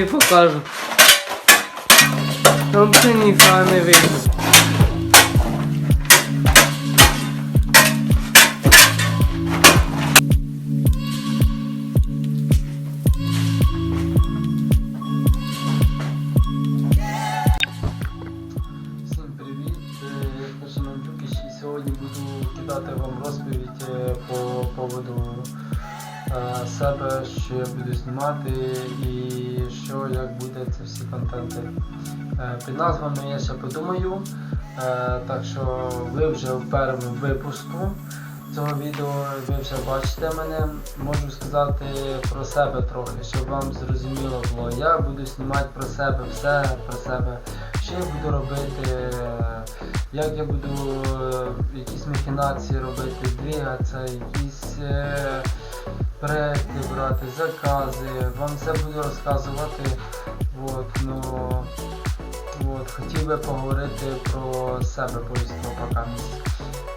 покажу. Там взагалі ніхто не видно. Е, сьогодні буду кидати вам розповідь е, по поводу себе, що я буду знімати і що, як буде це всі контенти. Е, Під назвами я ще подумаю, Е, так що ви вже в першому випуску цього відео, ви вже бачите мене. Можу сказати про себе трохи, щоб вам зрозуміло було. Я буду знімати про себе все, про себе, що я буду робити, е, як я буду е, якісь махінації робити, двигатися, якісь е, проекти брати, закази. Вам все буду розказувати. От, ну, от, хотів би поговорити про себе повістку поки.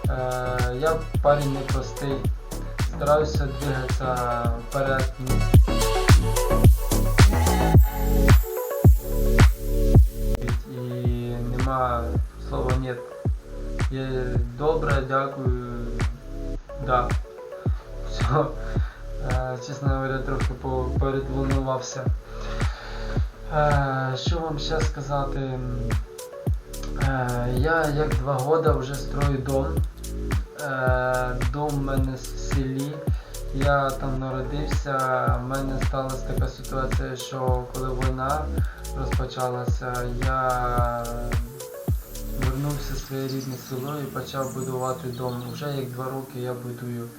Е, я парень непростий, стараюся двигатися вперед. І нема слова нет. Є добре, дякую. Да. Все. Е, чесно говоря, трохи по- Е, що вам ще сказати? Е, я як два года вже строю дом. Дом в мене в селі. Я там народився. У мене сталася така ситуація, що коли війна розпочалася, я вернувся в своє рідне село і почав будувати дом. Вже як два роки я будую.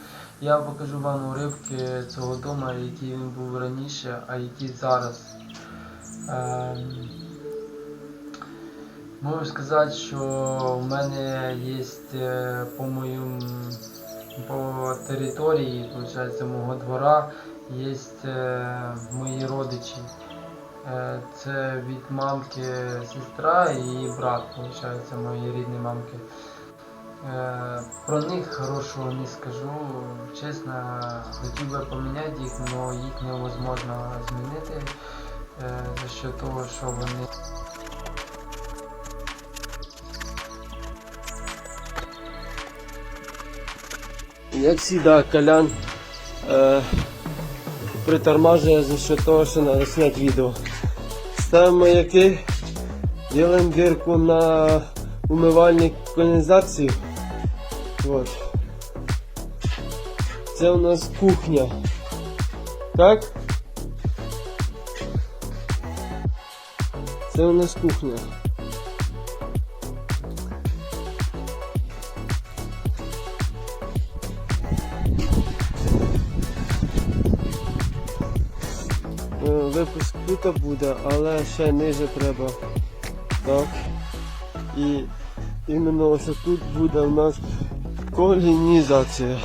Я покажу вам уривки цього дому, який він був раніше, а який зараз. Ем, Можу сказати, що в мене є по моїм по території, виходить, мого двора є мої родичі. Е, Це від мамки сестра і брат, виходить, моєї рідної мамки. Е, Про них хорошого не скажу. Чесно, хотів би поміняти їх, але їх невозможно змінити е, за що того, що вони. Як завжди, Колян е, притормажує за що того, що треба зняти відео. Ставимо маяки, Ділимо дірку на умивальник каналізації. Вот. Це у нас кухня. Так? Це у нас кухня. Випуск тут буде, але ще ниже треба. Так. І іменно ось тут буде у нас колінізація.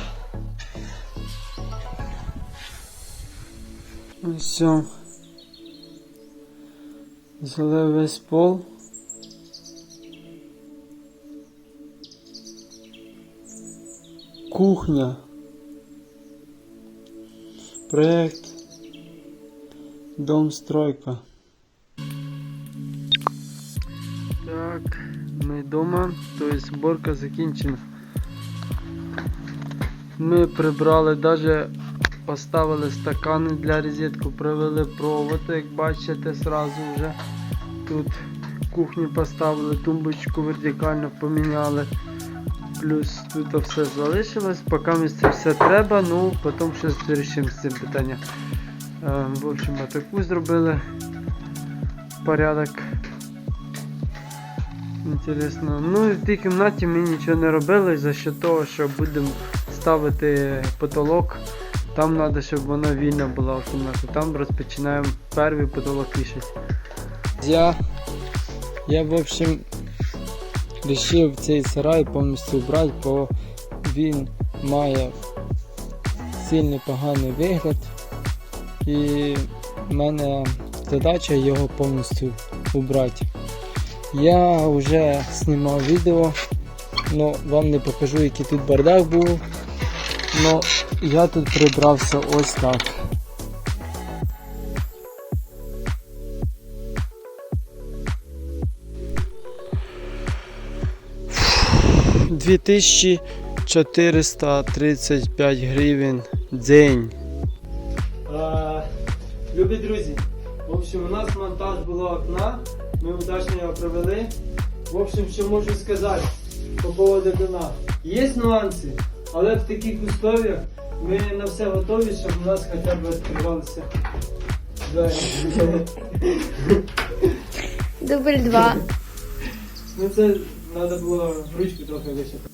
Ось все. Залив весь пол. Кухня. Проект. Дом стройка. Так, ми вдома, тобто зборка закінчена. Ми прибрали навіть поставили стакани для розетку, провели провод, як бачите, сразу вже тут кухню поставили, тумбочку вертикально поміняли. Плюс тут все залишилось, поки ми це все треба, ну потім щось вирішимо з цим питанням. Е, В общем, таку зробили порядок. Інтересно. Ну і в тій кімнаті ми нічого не робили за що того, що будемо ставити потолок. Там треба, щоб вона вільна була в кімнаті. Там розпочинаємо перший потолок вішати. Я, я в общем, вирішив цей сарай повністю убрати, бо він має сильно поганий вигляд. І в мене задача його повністю убрати. Я вже знімав відео, але вам не покажу, який тут бардак був. але я тут прибрався ось так. Дві тисячі 435 гривень день любі друзі, в общем, у нас монтаж було окна, ми удачно його провели. В общем, що можу сказати по поводу окна. Є нюанси, але в таких условиях ми на все готові, щоб у нас хоча б відкривалися двері. Дубль два. Ну це треба було ручку трохи вище.